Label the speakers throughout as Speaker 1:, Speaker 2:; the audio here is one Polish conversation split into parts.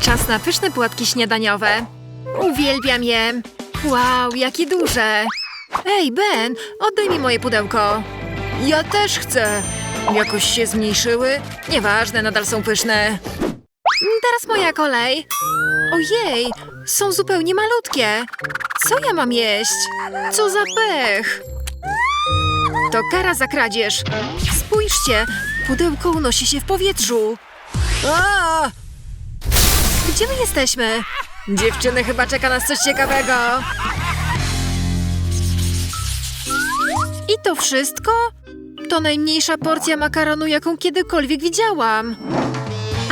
Speaker 1: Czas na pyszne płatki śniadaniowe. Uwielbiam je. Wow, jakie duże. Ej, Ben, oddaj mi moje pudełko. Ja też chcę. Jakoś się zmniejszyły? Nieważne, nadal są pyszne. Teraz moja kolej. Ojej, są zupełnie malutkie. Co ja mam jeść? Co za pech. To kara za kradzież. Spójrzcie, pudełko unosi się w powietrzu. Gdzie my jesteśmy? Dziewczyny, chyba czeka nas coś ciekawego. I to wszystko? To najmniejsza porcja makaronu, jaką kiedykolwiek widziałam.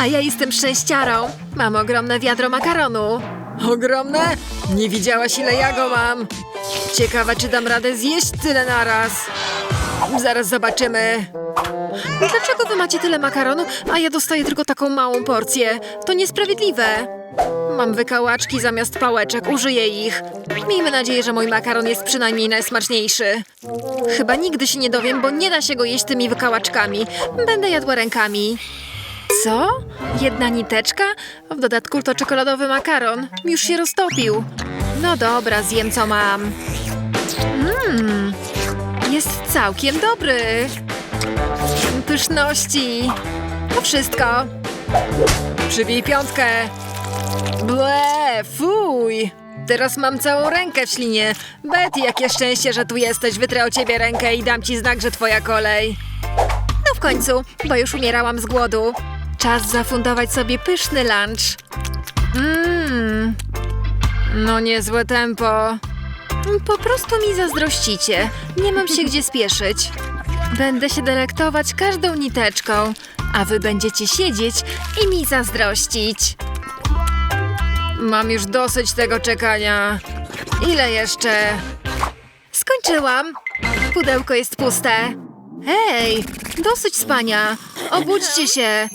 Speaker 1: A ja jestem szczęściarą. Mam ogromne wiadro makaronu. Ogromne? Nie widziałaś, ile ja go mam. Ciekawa, czy dam radę zjeść tyle naraz. Zaraz zobaczymy. Dlaczego wy macie tyle makaronu, a ja dostaję tylko taką małą porcję? To niesprawiedliwe. Mam wykałaczki zamiast pałeczek, użyję ich. Miejmy nadzieję, że mój makaron jest przynajmniej najsmaczniejszy. Chyba nigdy się nie dowiem, bo nie da się go jeść tymi wykałaczkami. Będę jadła rękami. Co? Jedna niteczka? W dodatku to czekoladowy makaron. Już się roztopił. No dobra, zjem co mam. Mmm, jest całkiem dobry. Pyszności. To wszystko. Przybij piątkę. Ble, fuj. Teraz mam całą rękę w ślinie. Betty, jakie szczęście, że tu jesteś. Wytrę o ciebie rękę i dam ci znak, że twoja kolej. No w końcu, bo już umierałam z głodu. Czas zafundować sobie pyszny lunch. Mmm. No niezłe tempo. Po prostu mi zazdrościcie. Nie mam się gdzie spieszyć. Będę się delektować każdą niteczką, a wy będziecie siedzieć i mi zazdrościć. Mam już dosyć tego czekania. Ile jeszcze? Skończyłam. Pudełko jest puste. Hej, dosyć spania. Obudźcie się.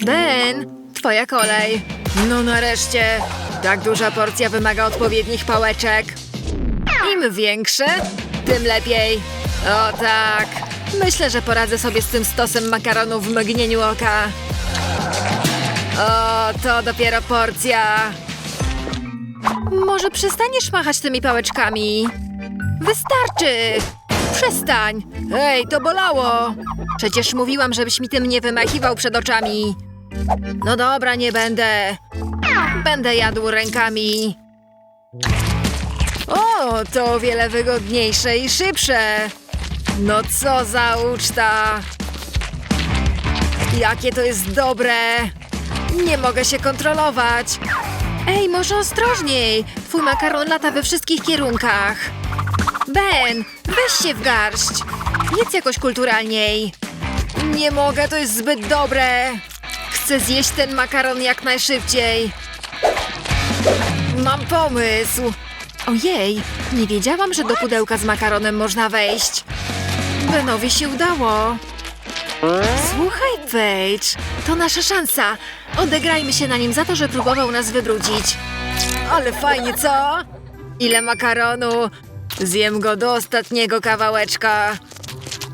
Speaker 1: Ben, twoja kolej. No nareszcie. Tak duża porcja wymaga odpowiednich pałeczek. Im większe, tym lepiej. O tak. Myślę, że poradzę sobie z tym stosem makaronu w mgnieniu oka. O, to dopiero porcja. Może przestaniesz machać tymi pałeczkami? Wystarczy! Przestań! Ej, to bolało! Przecież mówiłam, żebyś mi tym nie wymachiwał przed oczami. No dobra, nie będę. Będę jadł rękami. O, to o wiele wygodniejsze i szybsze. No co za uczta. Jakie to jest dobre. Nie mogę się kontrolować. Ej, może ostrożniej. Twój makaron lata we wszystkich kierunkach. Ben, weź się w garść. Jedz jakoś kulturalniej. Nie mogę, to jest zbyt dobre. Chcę zjeść ten makaron jak najszybciej. Mam pomysł. Ojej, nie wiedziałam, że do pudełka z makaronem można wejść. Benowi się udało. Słuchaj, Paige, to nasza szansa. Odegrajmy się na nim za to, że próbował nas wybrudzić. Ale fajnie, co? Ile makaronu? Zjem go do ostatniego kawałeczka.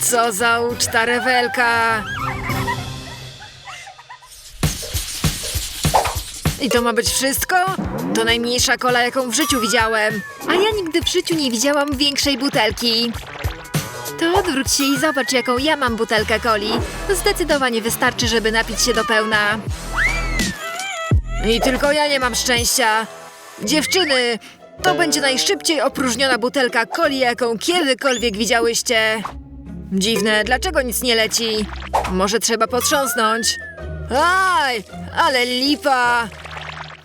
Speaker 1: Co za uczta rewelka. I to ma być wszystko? To najmniejsza kola, jaką w życiu widziałem. A ja nigdy w życiu nie widziałam większej butelki. To odwróć się i zobacz, jaką ja mam butelkę coli. Zdecydowanie wystarczy, żeby napić się do pełna. I tylko ja nie mam szczęścia. Dziewczyny, to będzie najszybciej opróżniona butelka coli, jaką kiedykolwiek widziałyście. Dziwne, dlaczego nic nie leci? Może trzeba potrząsnąć. Aj, ale lipa!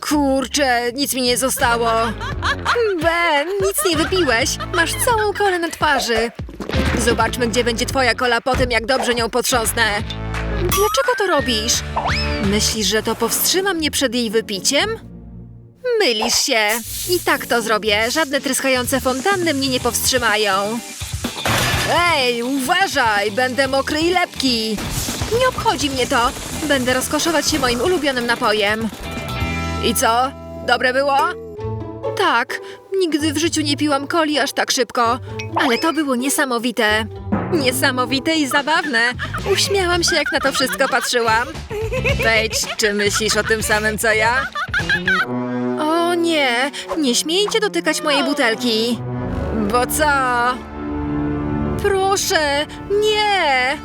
Speaker 1: Kurczę, nic mi nie zostało. Ben, nic nie wypiłeś. Masz całą kolę na twarzy. Zobaczmy, gdzie będzie twoja kola po tym, jak dobrze nią potrząsnę. Dlaczego to robisz? Myślisz, że to powstrzyma mnie przed jej wypiciem? Mylisz się. I tak to zrobię. Żadne tryskające fontanny mnie nie powstrzymają. Ej, uważaj! Będę mokry i lepki. Nie obchodzi mnie to. Będę rozkoszować się moim ulubionym napojem. I co? Dobre było? Tak, nigdy w życiu nie piłam coli aż tak szybko, ale to było niesamowite. Niesamowite i zabawne. Uśmiałam się, jak na to wszystko patrzyłam. Wejdź, czy myślisz o tym samym, co ja? O nie, nie śmiejcie dotykać mojej butelki. Bo co? Proszę, nie!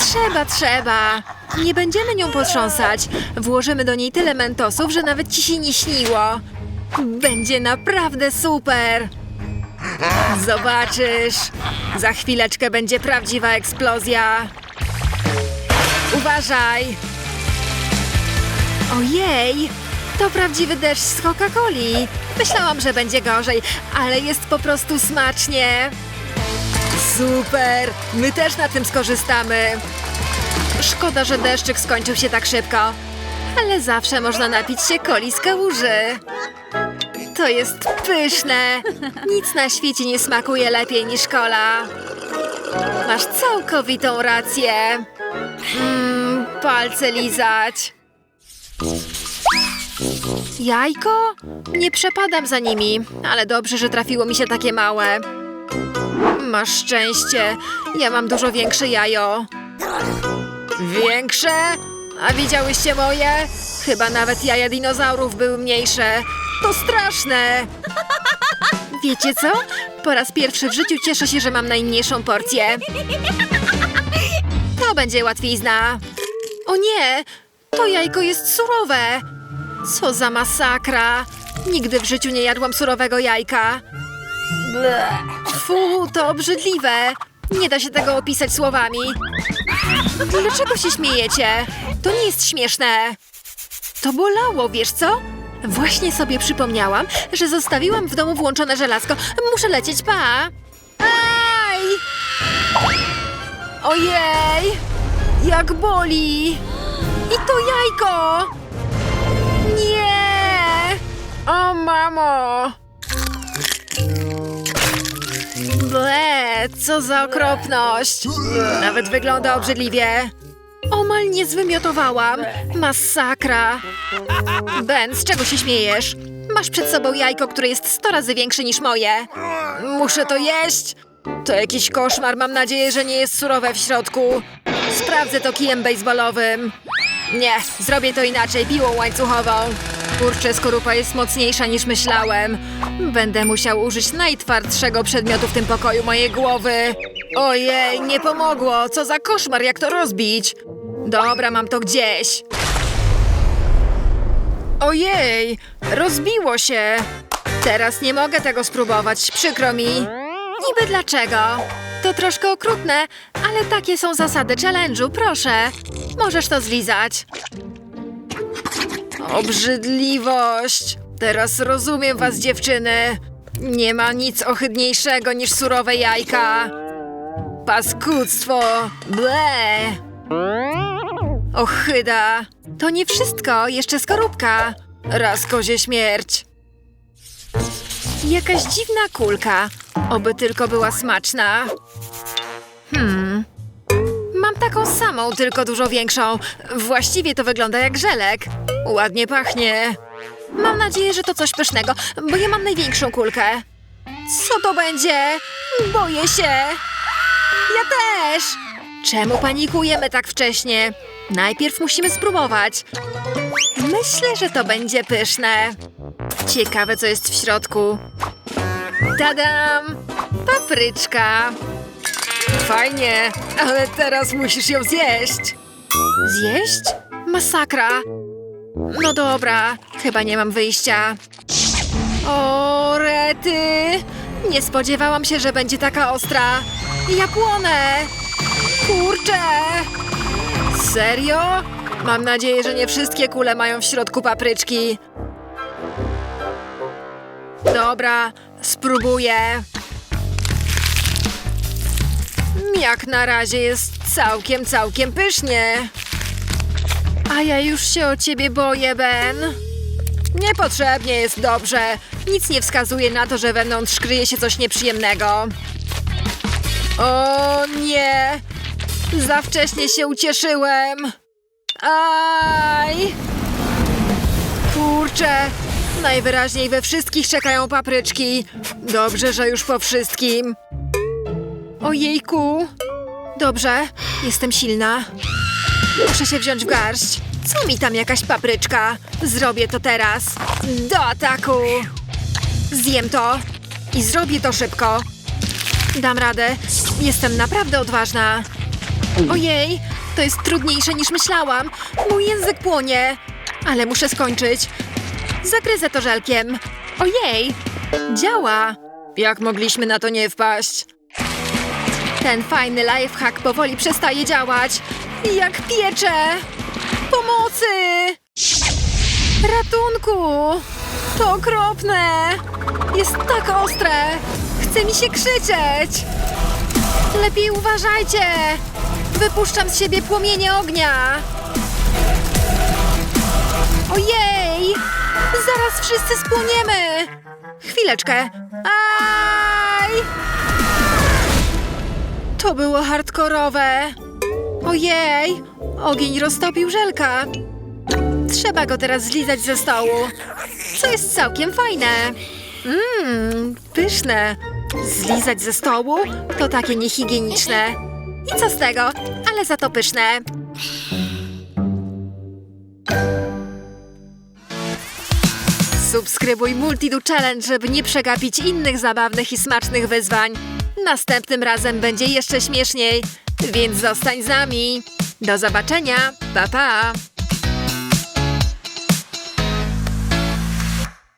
Speaker 1: Trzeba, trzeba. Nie będziemy nią potrząsać. Włożymy do niej tyle mentosów, że nawet ci się nie śniło. Będzie naprawdę super. Zobaczysz. Za chwileczkę będzie prawdziwa eksplozja. Uważaj. Ojej, to prawdziwy deszcz z Coca-Coli. Myślałam, że będzie gorzej, ale jest po prostu smacznie. Super! My też na tym skorzystamy. Szkoda, że deszczyk skończył się tak szybko. Ale zawsze można napić się coli z kałuży. To jest pyszne. Nic na świecie nie smakuje lepiej niż kola. Masz całkowitą rację. Mmm, palce lizać. Jajko? Nie przepadam za nimi, ale dobrze, że trafiło mi się takie małe. Masz szczęście. Ja mam dużo większe jajo. Większe? A widziałyście moje? Chyba nawet jaja dinozaurów były mniejsze. To straszne! Wiecie co? Po raz pierwszy w życiu cieszę się, że mam najmniejszą porcję. To będzie łatwizna. O nie! To jajko jest surowe! Co za masakra! Nigdy w życiu nie jadłam surowego jajka. Fu, to obrzydliwe! Nie da się tego opisać słowami. Dlaczego się śmiejecie? To nie jest śmieszne. To bolało, wiesz co? Właśnie sobie przypomniałam, że zostawiłam w domu włączone żelazko. Muszę lecieć, pa! Aj! Ojej! Jak boli! I to jajko! Nie! O, mamo! Ble, co za okropność! Nawet wygląda obrzydliwie. Omal nie zwymiotowałam. Masakra. Ben, z czego się śmiejesz? Masz przed sobą jajko, które jest sto razy większe niż moje. Muszę to jeść. To jakiś koszmar. Mam nadzieję, że nie jest surowe w środku. Sprawdzę to kijem baseballowym. Nie, zrobię to inaczej, piłą łańcuchową. Kurczę, skorupa jest mocniejsza niż myślałem. Będę musiał użyć najtwardszego przedmiotu w tym pokoju mojej głowy. Ojej, nie pomogło. Co za koszmar, jak to rozbić? Dobra, mam to gdzieś. Ojej, rozbiło się. Teraz nie mogę tego spróbować, przykro mi. Niby dlaczego? To troszkę okrutne, ale takie są zasady challenge'u, proszę. Możesz to zlizać. Obrzydliwość. Teraz rozumiem was, dziewczyny. Nie ma nic ohydniejszego niż surowe jajka. Paskudztwo. Ble. Ochyda. To nie wszystko, jeszcze skorupka. Raz kozie śmierć. Jakaś dziwna kulka. Oby tylko była smaczna. Hmm. Taką samą, tylko dużo większą. Właściwie to wygląda jak żelek. Ładnie pachnie. Mam nadzieję, że to coś pysznego, bo ja mam największą kulkę. Co to będzie? Boję się. Ja też. Czemu panikujemy tak wcześnie? Najpierw musimy spróbować. Myślę, że to będzie pyszne. Ciekawe, co jest w środku. Tadam! Papryczka. Fajnie, ale teraz musisz ją zjeść. Zjeść? Masakra. No dobra, chyba nie mam wyjścia. O, rety! Nie spodziewałam się, że będzie taka ostra. Ja płonę! Kurczę! Serio? Mam nadzieję, że nie wszystkie kule mają w środku papryczki. Dobra, spróbuję. Jak na razie jest całkiem, całkiem pysznie. A ja już się o ciebie boję, Ben. Niepotrzebnie jest dobrze. Nic nie wskazuje na to, że wewnątrz kryje się coś nieprzyjemnego. O nie! Za wcześnie się ucieszyłem. Aj! Kurczę! Najwyraźniej we wszystkich czekają papryczki. Dobrze, że już po wszystkim. Ojejku! Dobrze, jestem silna. Muszę się wziąć w garść. Co mi tam jakaś papryczka? Zrobię to teraz. Do ataku! Zjem to i zrobię to szybko. Dam radę. Jestem naprawdę odważna. Ojej, to jest trudniejsze niż myślałam. Mój język płonie. Ale muszę skończyć. Zagryzę to żelkiem. Ojej, działa. Jak mogliśmy na to nie wpaść? Ten fajny lifehack powoli przestaje działać. Jak piecze! Pomocy! Ratunku! To okropne! Jest tak ostre! Chce mi się krzyczeć! Lepiej uważajcie! Wypuszczam z siebie płomienie ognia! Ojej! Zaraz wszyscy spłoniemy! Chwileczkę! Aj! To było hardkorowe! Ojej! Ogień roztopił żelka! Trzeba go teraz zlizać ze stołu. Co jest całkiem fajne. Mmm, pyszne. Zlizać ze stołu? To takie niehigieniczne. I co z tego? Ale za to pyszne. Subskrybuj Multidu Challenge, żeby nie przegapić innych zabawnych i smacznych wyzwań. Następnym razem będzie jeszcze śmieszniej, więc zostań z nami. Do zobaczenia. Pa, pa.